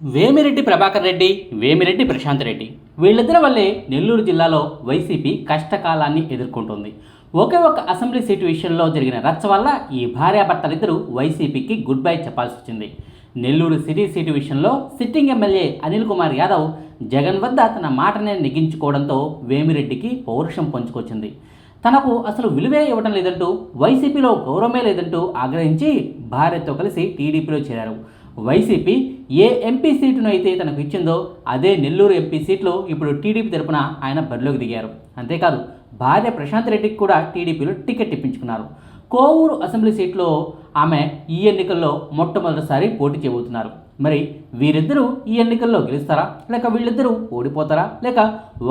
వేమిరెడ్డి ప్రభాకర్ రెడ్డి వేమిరెడ్డి ప్రశాంత్ రెడ్డి. వీళ్ళిద్దరి వల్లే నెల్లూరు జిల్లాలో వైసీపీ కష్టకాలాన్ని ఎదుర్కొంటుంది. ఒకే ఒక అసెంబ్లీ సీటు విషయంలో జరిగిన రచ్చ వల్ల ఈ భార్యాభర్తలిద్దరూ వైసీపీకి గుడ్ బై చెప్పాల్సి వచ్చింది నెల్లూరు సిటీ సీటు విషయంలో సిట్టింగ్ ఎమ్మెల్యే అనిల్ కుమార్ యాదవ్ జగన్ వద్ద తన మాటనే నెగ్గించుకోవడంతో వేమిరెడ్డికి పౌరుషం పంచుకొచ్చింది. తనకు అసలు విలువే ఇవ్వడం లేదంటూ వైసీపీలో గౌరవమే లేదంటూ ఆగ్రహించి భార్యతో కలిసి టీడీపీలో చేరారు. వైసీపీ ఏ ఎంపీ సీటును అయితే తనకు ఇచ్చిందో అదే నెల్లూరు ఎంపీ సీట్లో ఇప్పుడు టీడీపీ తరపున ఆయన బరిలోకి దిగారు. అంతేకాదు భార్య ప్రశాంత్ రెడ్డికి కూడా టీడీపీలో టికెట్ ఇప్పించుకున్నారు. కోవూరు అసెంబ్లీ సీట్లో ఆమె ఈ ఎన్నికల్లో మొట్టమొదటిసారి పోటీ చేయబోతున్నారు. మరి వీరిద్దరూ ఈ ఎన్నికల్లో గెలుస్తారా? లేక వీళ్ళిద్దరూ ఓడిపోతారా? లేక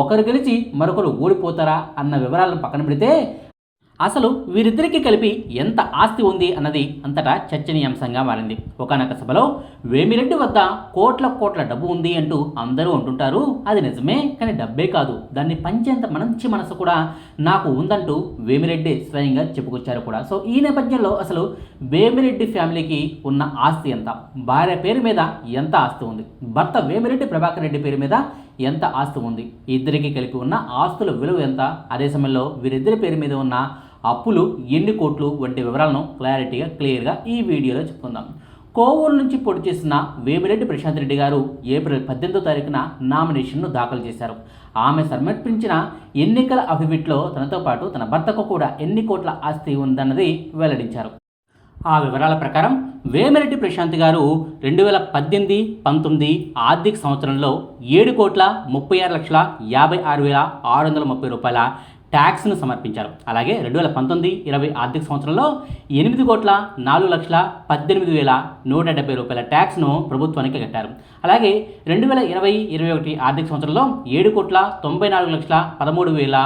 ఒకరు గెలిచి మరొకరు ఓడిపోతారా? అన్న వివరాలను పక్కన పెడితే అసలు వీరిద్దరికీ కలిపి ఎంత ఆస్తి ఉంది అన్నది అంతటా చర్చనీయాంశంగా మారింది. ఒకనొక సభలో వేమిరెడ్డి వద్ద కోట్ల కోట్ల డబ్బు ఉంది అంటూ అందరూ అంటుంటారు. అది నిజమే కానీ డబ్బే కాదు. దాన్ని పంచేంత మంచి మనసు కూడా నాకు ఉందంటూ వేమిరెడ్డి స్వయంగా చెప్పుకొచ్చారు కూడా. సో ఈ నేపథ్యంలో అసలు వేమిరెడ్డి ఫ్యామిలీకి ఉన్న ఆస్తి ఎంత? భార్య పేరు మీద ఎంత ఆస్తి ఉంది? భర్త వేమిరెడ్డి ప్రభాకర్ రెడ్డి పేరు మీద ఎంత ఆస్తి ఉంది? ఇద్దరికి కలిపి ఉన్న ఆస్తుల విలువ ఎంత? అదే సమయంలో వీరిద్దరి పేరు మీద ఉన్న అప్పులు ఎన్ని కోట్లు వంటి వివరాలను క్లారిటీగా క్లియర్గా ఈ వీడియోలో చెప్పుకుందాం. కోవూరు నుంచి పోటీ చేసిన వేమిరెడ్డి ప్రశాంత్ రెడ్డి గారు ఏప్రిల్ పద్దెనిమిదో తారీఖున నామినేషన్ను దాఖలు చేశారు. ఆమె సమర్పించిన ఎన్నికల అఫిడవిట్లో తనతో పాటు తన భర్తకు కూడా ఎన్ని కోట్ల ఆస్తి ఉందన్నది వెల్లడించారు. ఆ వివరాల ప్రకారం వేమిరెడ్డి ప్రశాంత్ గారు రెండు వేల పద్దెనిమిది పంతొమ్మిది ఆర్థిక సంవత్సరంలో ఏడు కోట్ల ముప్పై ఆరు లక్షల యాభై ఆరు వేల ఆరు వందల ముప్పై రూపాయల ట్యాక్స్ను సమర్పించారు. అలాగే రెండు వేల పంతొమ్మిది ఇరవై ఆర్థిక సంవత్సరంలో ఎనిమిది కోట్ల నాలుగు లక్షల పద్దెనిమిది వేల నూట డెబ్బై రూపాయల ట్యాక్స్ను ప్రభుత్వానికి కట్టారు. అలాగే రెండు వేల ఇరవై ఇరవై ఒకటి ఆర్థిక సంవత్సరంలో ఏడు కోట్ల తొంభై నాలుగు లక్షల పదమూడు వేల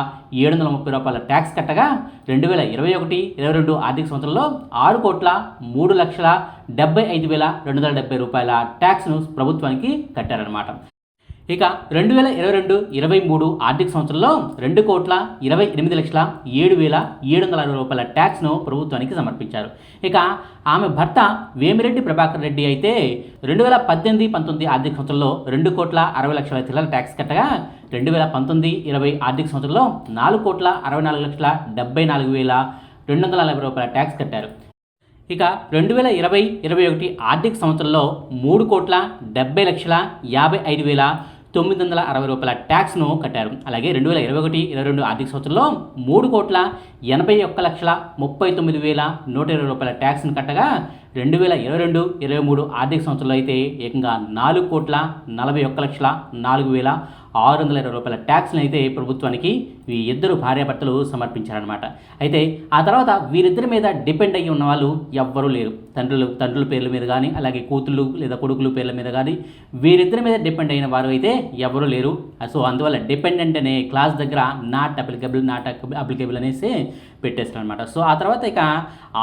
ఏడు వందల ముప్పై రూపాయల ట్యాక్స్ కట్టగా రెండు వేల ఇరవై ఒకటి ఇరవై రెండు ఆర్థిక సంవత్సరంలో ఆరు కోట్ల మూడు లక్షల డెబ్బై ఐదు వేల రెండు వందల డెబ్బై రూపాయల ట్యాక్స్ను ప్రభుత్వానికి కట్టారనమాట ఇక రెండు వేల ఇరవై రెండు ఇరవై మూడు ఆర్థిక సంవత్సరంలో రెండు కోట్ల ఇరవై ఎనిమిది లక్షల ఏడు వేల ఏడు వందల అరవై రూపాయల ట్యాక్స్ను ప్రభుత్వానికి సమర్పించారు. ఇక ఆమె భర్త వేమిరెడ్డి ప్రభాకర్ రెడ్డి అయితే రెండు వేల పద్దెనిమిది పంతొమ్మిది ఆర్థిక సంవత్సరంలో రెండు కోట్ల అరవై లక్షల చిల్లర ట్యాక్స్ కట్టగా రెండు వేల పంతొమ్మిది ఇరవై ఆర్థిక సంవత్సరంలో నాలుగు కోట్ల అరవై నాలుగు లక్షల డెబ్బై నాలుగు వేల రెండు వందల నలభై రూపాయల ట్యాక్స్ కట్టారు. ఇక రెండు వేల ఇరవై ఇరవై ఒకటి ఆర్థిక సంవత్సరంలో మూడు కోట్ల డెబ్బై లక్షల యాభై ఐదు వేల తొమ్మిది వందల అరవై రూపాయల ట్యాక్స్ను కట్టారు. అలాగే రెండు వేల ఇరవై ఒకటి ఇరవై రెండు ఆర్థిక సంవత్సరంలో మూడు కోట్ల ఎనభై ఒక్క లక్షల ముప్పై తొమ్మిది వేల నూట ఇరవై రూపాయల ట్యాక్స్ను కట్టగా రెండు వేల ఇరవై రెండు ఇరవై మూడు ఆర్థిక సంవత్సరంలో అయితే ఏకంగా నాలుగు కోట్ల నలభై ఒక్క లక్షల నాలుగు వేల ఆరు వందల ఇరవై రూపాయల ట్యాక్స్ని అయితే ప్రభుత్వానికి ఈ ఇద్దరు భార్యాభర్తలు సమర్పించారనమాట అయితే ఆ తర్వాత వీరిద్దరి మీద డిపెండ్ అయ్యి ఉన్న వాళ్ళు ఎవ్వరూ లేరు. తండ్రులు తండ్రుల పేర్ల మీద కానీ అలాగే కూతుళ్ళు లేదా కొడుకులు పేర్ల మీద కానీ వీరిద్దరి మీద డిపెండ్ అయిన వారు అయితే ఎవరూ లేరు. సో అందువల్ల డిపెండెంట్ అనే క్లాస్ దగ్గర నాట్ అప్లికబుల్ నాట్ అప్లికబుల్ అనేసి పెట్టేస్తారు అనమాట సో ఆ తర్వాత ఇక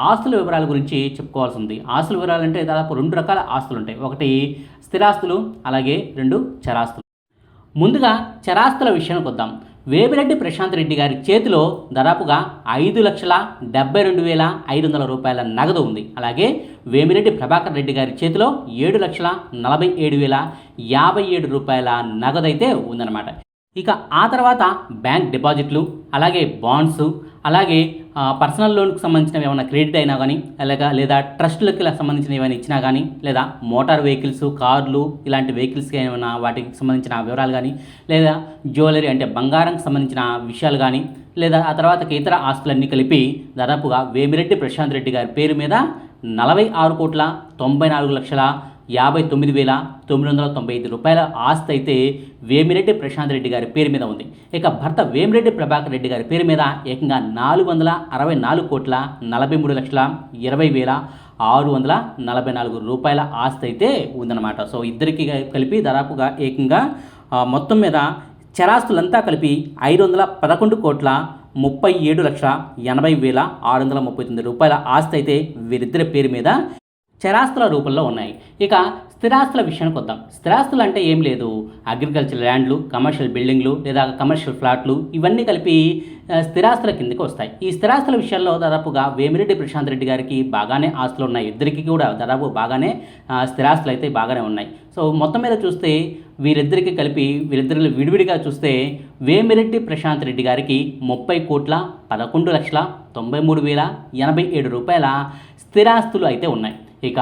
ఆస్తుల వివరాల గురించి చెప్పుకోవాల్సి ఉంది. ఆస్తుల వివరాలు అంటే దాదాపు రెండు రకాల ఆస్తులు ఉంటాయి. ఒకటి స్థిరాస్తులు అలాగే రెండు చరాస్తులు. ముందుగా చరాస్తుల విషయానికి వద్దాం. వేమిరెడ్డి ప్రశాంత్ రెడ్డి గారి చేతిలో దాదాపుగా ఐదు లక్షల డెబ్బై రెండు వేల ఐదు వందల రూపాయల నగదు ఉంది. అలాగే వేమిరెడ్డి ప్రభాకర్ రెడ్డి గారి చేతిలో ఏడు లక్షల నలభై ఏడు వేల యాభై ఏడు రూపాయల నగదు అయితే ఉందన్నమాట. ఇక ఆ తర్వాత బ్యాంక్ డిపాజిట్లు అలాగే బాండ్స్ అలాగే పర్సనల్ లోన్కి సంబంధించినవి ఏమైనా క్రెడిట్ అయినా కానీ అలాగా లేదా ట్రస్ట్లకి సంబంధించిన ఏమైనా ఇచ్చినా కానీ లేదా మోటార్ వెహికల్స్ కార్లు ఇలాంటి వెహికల్స్కి ఏమైనా వాటికి సంబంధించిన వివరాలు కానీ లేదా జ్యువెలరీ అంటే బంగారంకి సంబంధించిన విషయాలు కానీ లేదా ఆ తర్వాత ఇతర ఆస్తులన్నీ కలిపి దాదాపుగా వేమిరెడ్డి ప్రశాంత్ రెడ్డి గారి పేరు మీద నలభై ఆరు కోట్ల తొంభై నాలుగు లక్షల యాభై తొమ్మిది వేల తొమ్మిది వందల తొంభై ఐదు రూపాయల ఆస్తి అయితే వేమిరెడ్డి ప్రశాంత్ రెడ్డి గారి పేరు మీద ఉంది. ఇక భర్త వేమిరెడ్డి ప్రభాకర్ రెడ్డి గారి పేరు మీద ఏకంగా నాలుగు వందల అరవై నాలుగు కోట్ల నలభై మూడు లక్షల ఇరవై వేల ఆరు వందల నలభై నాలుగు రూపాయల ఆస్తి అయితే ఉందన్నమాట. సో ఇద్దరికి కలిపి దాదాపుగా ఏకంగా మొత్తం మీద చరాస్తులంతా కలిపి ఐదు వందల పదకొండు కోట్ల ముప్పై ఏడు లక్షల ఎనభై వేల ఆరు వందల ముప్పై తొమ్మిది రూపాయల ఆస్తి అయితే వీరిద్దరి పేరు మీద చరాస్తుల రూపంలో ఉన్నాయి. ఇక స్థిరాస్తుల విషయానికి వద్దాం. స్థిరాస్తులు అంటే ఏం లేదు. అగ్రికల్చర్ ల్యాండ్లు కమర్షియల్ బిల్డింగ్లు లేదా కమర్షియల్ ఫ్లాట్లు ఇవన్నీ కలిపి స్థిరాస్తుల కిందకి వస్తాయి. ఈ స్థిరాస్తుల విషయాల్లో దాదాపుగా వేమిరెడ్డి ప్రశాంత్ రెడ్డి గారికి బాగానే ఆస్తులు ఉన్నాయి. ఇద్దరికి కూడా దాదాపు బాగానే స్థిరాస్తులు అయితే బాగానే ఉన్నాయి. సో మొత్తం మీద చూస్తే వీరిద్దరికి కలిపి వీరిద్దరిని విడివిడిగా చూస్తే వేమిరెడ్డి ప్రశాంత్ రెడ్డి గారికి ముప్పై కోట్ల పదకొండు లక్షల తొంభై మూడు వేల ఎనభై ఏడు రూపాయల స్థిరాస్తులు అయితే ఉన్నాయి. ఇక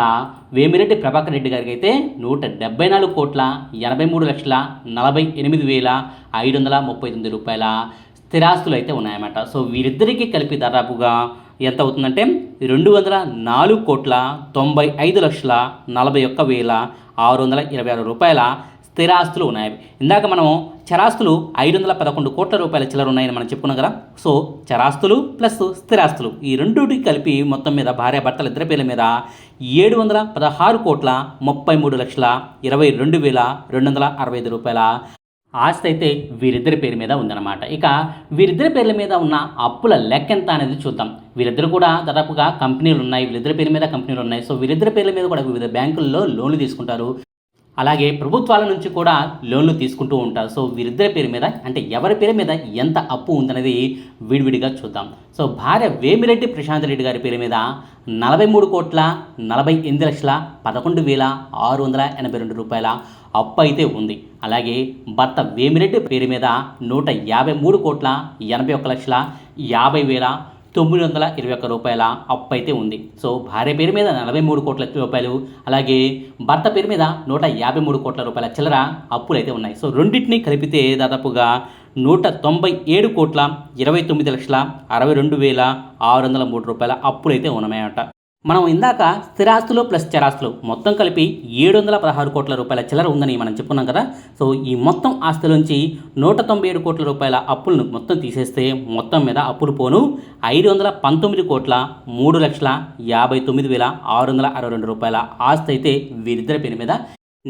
వేమిరెడ్డి ప్రభాకర్ రెడ్డి గారికి అయితే నూట డెబ్బై నాలుగు కోట్ల ఎనభై మూడు లక్షల నలభై ఎనిమిది వేల ఐదు వందల ముప్పై తొమ్మిది రూపాయల స్థిరాస్తులు అయితే ఉన్నాయన్నమాట. సో వీరిద్దరికీ కలిపి దాదాపుగా ఎంత అవుతుందంటే రెండు వందల నాలుగు కోట్ల తొంభై ఐదు లక్షల నలభై ఒక్క వేల ఆరు వందల ఇరవై ఆరు రూపాయల స్థిరాస్తులు ఉన్నాయి. ఇందాక మనం చరాస్తులు ఐదు వందల పదకొండు కోట్ల రూపాయల చిల్లర ఉన్నాయని మనం చెప్పుకున్నాం కదా. సో చరాస్తులు ప్లస్ స్థిరాస్తులు ఈ రెండుటి కలిపి మొత్తం మీద భార్య భర్తల ఇద్దరి పేర్ల మీద ఏడు వందల పదహారు కోట్ల ముప్పై మూడు లక్షల ఇరవై రెండు వేల రెండు వందల అరవై ఐదు రూపాయల ఆస్తి అయితే వీరిద్దరి పేరు మీద ఉందన్నమాట. ఇక వీరిద్దరి పేర్ల మీద ఉన్న అప్పుల లెక్క ఎంత అనేది చూద్దాం. వీరిద్దరు కూడా దాదాపుగా కంపెనీలు ఉన్నాయి. వీరిద్దరి పేరు మీద కంపెనీలు ఉన్నాయి. సో వీరిద్దరి పేర్ల మీద కూడా వివిధ బ్యాంకుల్లో లోన్లు తీసుకుంటారు. అలాగే ప్రభుత్వాల నుంచి కూడా లోన్లు తీసుకుంటూ ఉంటారు. సో వీరిద్దరి పేరు మీద అంటే ఎవరి పేరు మీద ఎంత అప్పు ఉందనేది విడివిడిగా చూద్దాం. సో భార్య వేమిరెడ్డి ప్రశాంత్ రెడ్డి గారి పేరు మీద నలభై మూడు కోట్ల నలభై ఎనిమిది లక్షల పదకొండు వేల ఆరు వందల ఎనభై రెండు రూపాయల అప్పు అయితే ఉంది. అలాగే భర్త వేమిరెడ్డి పేరు మీద నూట యాభై మూడు కోట్ల ఎనభై ఒక్క లక్షల యాభై వేల తొమ్మిది వందల ఇరవై ఒక్క రూపాయల అప్పు అయితే ఉంది. సో భార్య పేరు మీద నలభై మూడు కోట్ల రూపాయలు అలాగే భర్త పేరు మీద నూట యాభై మూడు కోట్ల రూపాయల చిల్లర అప్పులు అయితే ఉన్నాయి. సో రెండింటిని కలిపితే దాదాపుగా నూట తొంభై ఏడు కోట్ల ఇరవై తొమ్మిది లక్షల అరవై రెండు వేల ఆరు వందల మూడు రూపాయల అప్పులు అయితే ఉన్నాయన్నమాట మనం ఇందాక స్థిరాస్తులు ప్లస్ చరాస్తులు మొత్తం కలిపి ఏడు వందల పదహారు కోట్ల రూపాయల చిల్లర ఉందని మనం చెప్పుకున్నాం కదా. సో ఈ మొత్తం ఆస్తులోంచి నూట తొంభై ఏడు కోట్ల రూపాయల అప్పులను మొత్తం తీసేస్తే మొత్తం మీద అప్పులు పోను. ఐదు వందల పంతొమ్మిది కోట్ల మూడు లక్షల యాభై తొమ్మిది వేల ఆరు వందల అరవై రెండు రూపాయల ఆస్తి అయితే వీరిద్దరి పేరు మీద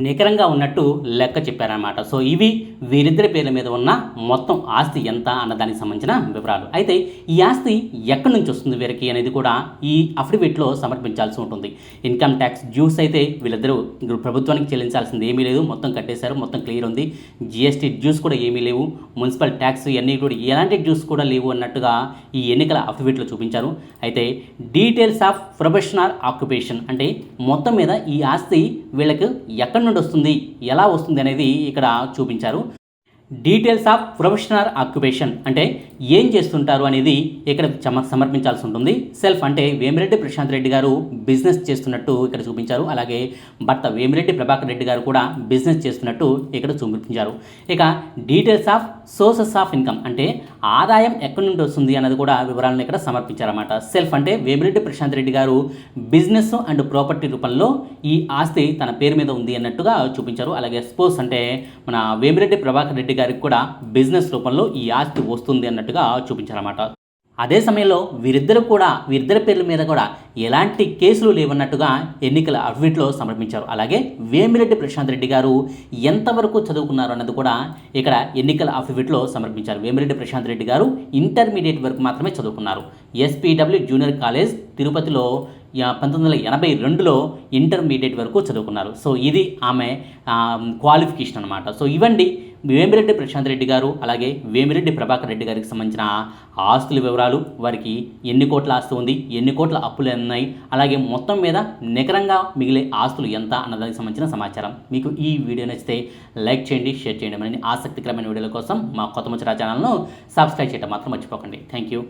నికరంగా ఉన్నట్టు లెక్క చెప్పారనమాట సో ఇవి వీరిద్దరి పేర్ల మీద ఉన్న మొత్తం ఆస్తి ఎంత అన్న దానికి సంబంధించిన వివరాలు. అయితే ఈ ఆస్తి ఎక్కడి నుంచి వస్తుంది వీరికి అనేది కూడా ఈ అఫిడవిట్లో సమర్పించాల్సి ఉంటుంది. ఇన్కమ్ ట్యాక్స్ డ్యూస్ అయితే వీళ్ళిద్దరూ ప్రభుత్వానికి చెల్లించాల్సింది ఏమీ లేదు. మొత్తం కట్టేశారు మొత్తం క్లియర్ ఉంది. జిఎస్టీ డ్యూస్ కూడా ఏమీ లేవు. మున్సిపల్ ట్యాక్స్ ఇవన్నీ కూడా ఎలాంటి డ్యూస్ కూడా లేవు అన్నట్టుగా ఈ ఎన్నికల అఫిడవిట్లో చూపించారు. అయితే డీటెయిల్స్ ఆఫ్ ప్రొఫెషనల్ ఆక్యుపేషన్ అంటే మొత్తం మీద ఈ ఆస్తి వీళ్ళకి ఎక్కడి నుండి వస్తుంది ఎలా వస్తుంది అనేది ఇక్కడ చూపించారు. డీటెయిల్స్ ఆఫ్ ప్రొఫెషనల్ ఆక్యుపేషన్ అంటే ఏం చేస్తుంటారు అనేది ఇక్కడ చమ సమర్పించాల్సి ఉంటుంది. సెల్ఫ్ అంటే వేమిరెడ్డి ప్రశాంత్ రెడ్డి గారు బిజినెస్ చేస్తున్నట్టు ఇక్కడ చూపించారు. అలాగే భర్త వేమిరెడ్డి ప్రభాకర్ రెడ్డి గారు కూడా బిజినెస్ చేస్తున్నట్టు ఇక్కడ చూపించారు. ఇక details of sources of income అంటే ఆదాయం ఎక్కడి నుండి వస్తుంది అన్నది కూడా వివరాలను ఇక్కడ సమర్పించారన్నమాట. సెల్ఫ్ అంటే వేమిరెడ్డి ప్రశాంత్ రెడ్డి గారు బిజినెస్ అండ్ ప్రాపర్టీ రూపంలో ఈ ఆస్తి తన పేరు మీద ఉంది అన్నట్టుగా చూపించారు. అలాగే స్పోర్ట్స్ అంటే మన వేమిరెడ్డి ప్రభాకర్ రెడ్డి గారికి కూడా బిజినెస్ రూపంలో ఈ ఆస్తి వస్తుంది అన్నట్టుగా చూపించారన్నమాట. అదే సమయంలో వీరిద్దరు కూడా వీరిద్దరి పేర్ల మీద కూడా ఎలాంటి కేసులు లేవన్నట్టుగా ఎన్నికల అఫిడవిట్లో సమర్పించారు. అలాగే వేమిరెడ్డి ప్రశాంత్ రెడ్డి గారు ఎంతవరకు చదువుకున్నారు అన్నది కూడా ఇక్కడ ఎన్నికల అఫిడవిట్లో సమర్పించారు. వేమిరెడ్డి ప్రశాంత్ రెడ్డి గారు ఇంటర్మీడియట్ వరకు మాత్రమే చదువుకున్నారు. ఎస్పీడబ్ల్యూ జూనియర్ కాలేజ్ తిరుపతిలో పంతొమ్మిది వందల ఎనభై రెండులో ఇంటర్మీడియట్ వరకు చదువుకున్నారు. సో ఇది ఆమె క్వాలిఫికేషన్ అనమాట సో ఇవ్వండి వేమిరెడ్డి ప్రశాంత్ రెడ్డి గారు అలాగే వేమిరెడ్డి ప్రభాకర్ రెడ్డి గారికి సంబంధించిన ఆస్తుల వివరాలు వారికి ఎన్ని కోట్ల ఆస్తి ఉంది ఎన్ని కోట్ల అప్పులు ఉన్నాయి అలాగే మొత్తం మీద నికరంగా మిగిలే ఆస్తులు ఎంత అన్నదానికి సంబంధించిన సమాచారం. మీకు ఈ వీడియో నచ్చితే లైక్ చేయండి షేర్ చేయండి. మరిన్ని ఆసక్తికరమైన వీడియోల కోసం మా కొత్త ముచ్చరా ఛానల్ను సబ్స్క్రైబ్ చేయడం మాత్రం మర్చిపోకండి. Thank you